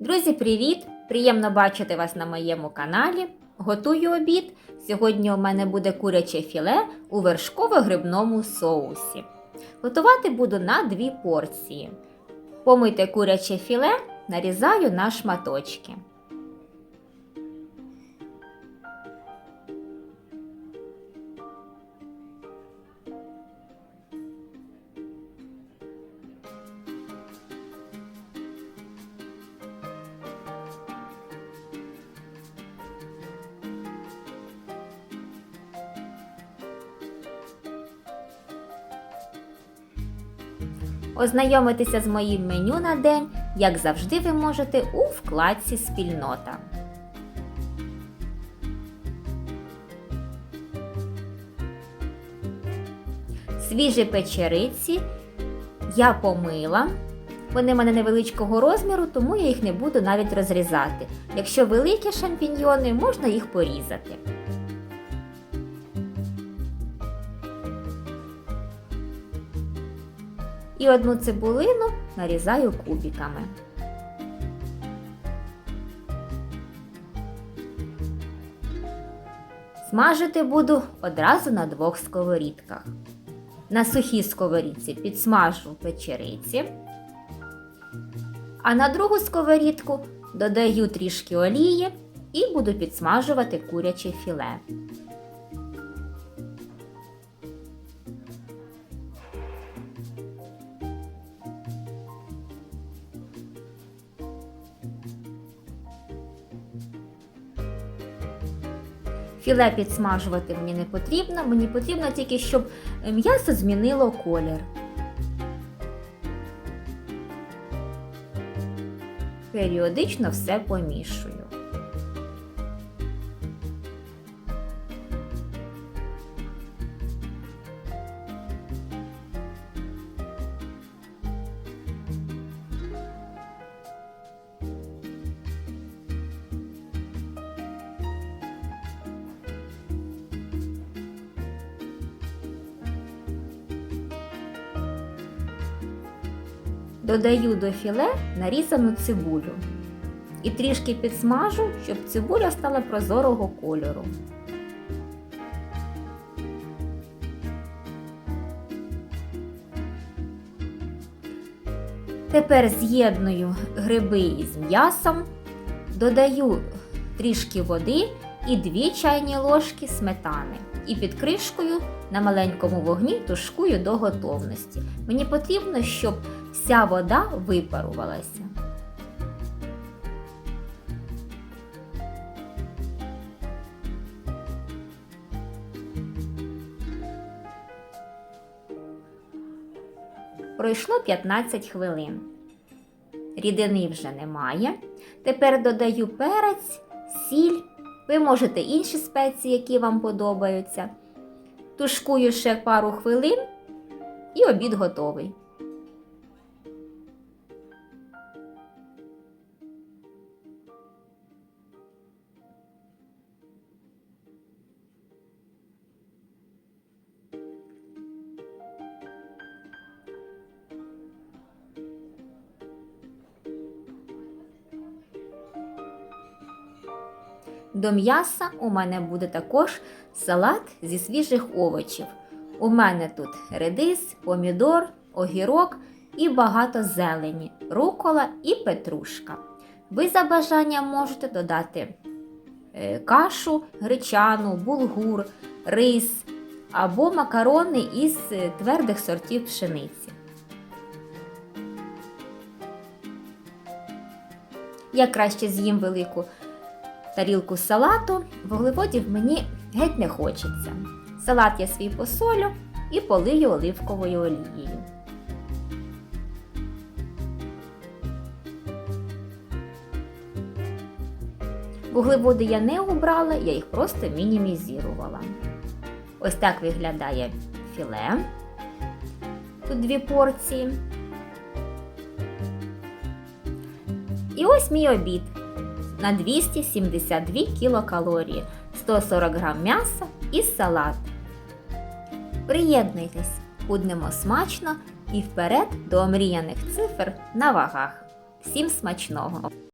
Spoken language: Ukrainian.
Друзі, привіт! Приємно бачити вас на моєму каналі. Готую обід. Сьогодні у мене буде куряче філе у вершково-грибному соусі. Готувати буду на дві порції. Помийте куряче філе, нарізаю на шматочки. Ознайомитися з моїм меню на день, як завжди, ви можете у вкладці Спільнота. Свіжі печериці я помила. Вони в мене невеличкого розміру, тому я їх не буду навіть розрізати. Якщо великі шампіньйони, можна їх порізати. І одну цибулину нарізаю кубиками. Смажити буду одразу на двох сковорідках. На сухій сковорідці підсмажу печериці, а на другу сковорідку додаю трішки олії і буду підсмажувати куряче філе. Філе підсмажувати мені не потрібно, мені потрібно тільки, щоб м'ясо змінило колір. Періодично все помішую. Додаю до філе нарізану цибулю і трішки підсмажу, щоб цибуля стала прозорого кольору. Тепер з'єдную гриби із м'ясом, додаю трішки води і 2 чайні ложки сметани. І під кришкою на маленькому вогні тушкую до готовності. Мені потрібно, щоб вся вода випарувалася. Пройшло 15 хвилин. Рідини вже немає. Тепер додаю перець, сіль. Ви можете інші спеції, які вам подобаються. Тушкую ще пару хвилин і обід готовий. До м'яса у мене буде також салат зі свіжих овочів. У мене тут редис, помідор, огірок і багато зелені, рукола і петрушка. Ви за бажанням можете додати е, кашу, гречану, булгур, рис або макарони із е, твердих сортів пшениці. Я краще з'їм велику тарілку салату, вуглеводів мені геть не хочеться. Салат я свій посолю і полию оливковою олією. Вуглеводи я не обрала, я їх просто мінімізувала. Ось так виглядає філе. Тут дві порції. І ось мій обід на 272 кілокалорії, 140 грам м'яса і салат. Приєднуйтесь, худнемо смачно і вперед до омріяних цифр на вагах. Всім смачного!